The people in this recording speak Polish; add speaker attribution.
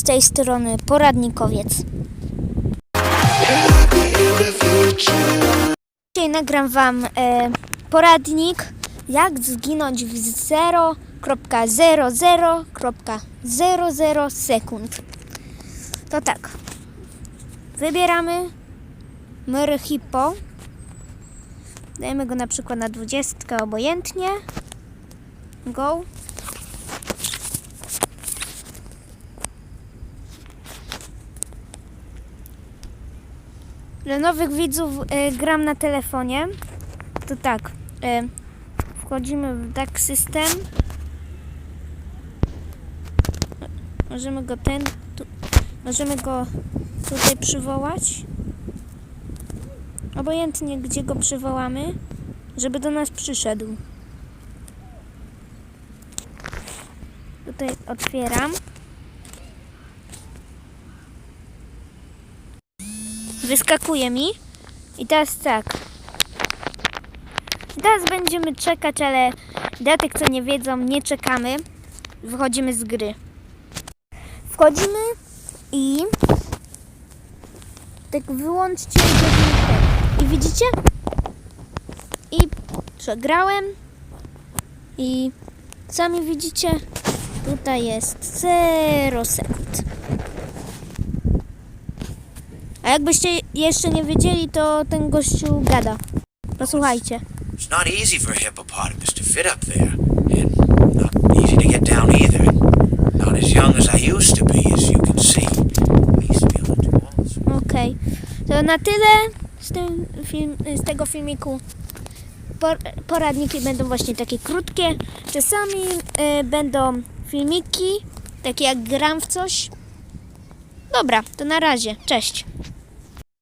Speaker 1: z tej strony poradnikowiec. Dzisiaj nagram Wam e, poradnik, jak zginąć w 0.00.00 sekund. To tak. Wybieramy Myry Hippo. Dajemy go na przykład na 20 obojętnie. Go. Dla nowych widzów e, gram na telefonie. To tak. E, wchodzimy w DAC System. Możemy go ten. Tu, możemy go tutaj przywołać. Obojętnie gdzie go przywołamy, żeby do nas przyszedł. Tutaj otwieram. Wyskakuje mi. I teraz tak. Teraz będziemy czekać, ale dla tych, co nie wiedzą, nie czekamy. Wychodzimy z gry. Wchodzimy i tak wyłączcie. I widzicie? I przegrałem. I sami widzicie, tutaj jest 0 sekund. A jakbyście jeszcze nie wiedzieli, to ten gościu gada. Posłuchajcie.
Speaker 2: It's not easy for a hippopotamus to fit up there, and not easy to get down either. Not as young as I used to be, as you can see. I used to.
Speaker 1: Okej. Na tyle z, tym film, z tego filmiku. Por, poradniki będą właśnie takie krótkie. Czasami e, będą filmiki, takie jak gram w coś. Dobra, to na razie. Cześć.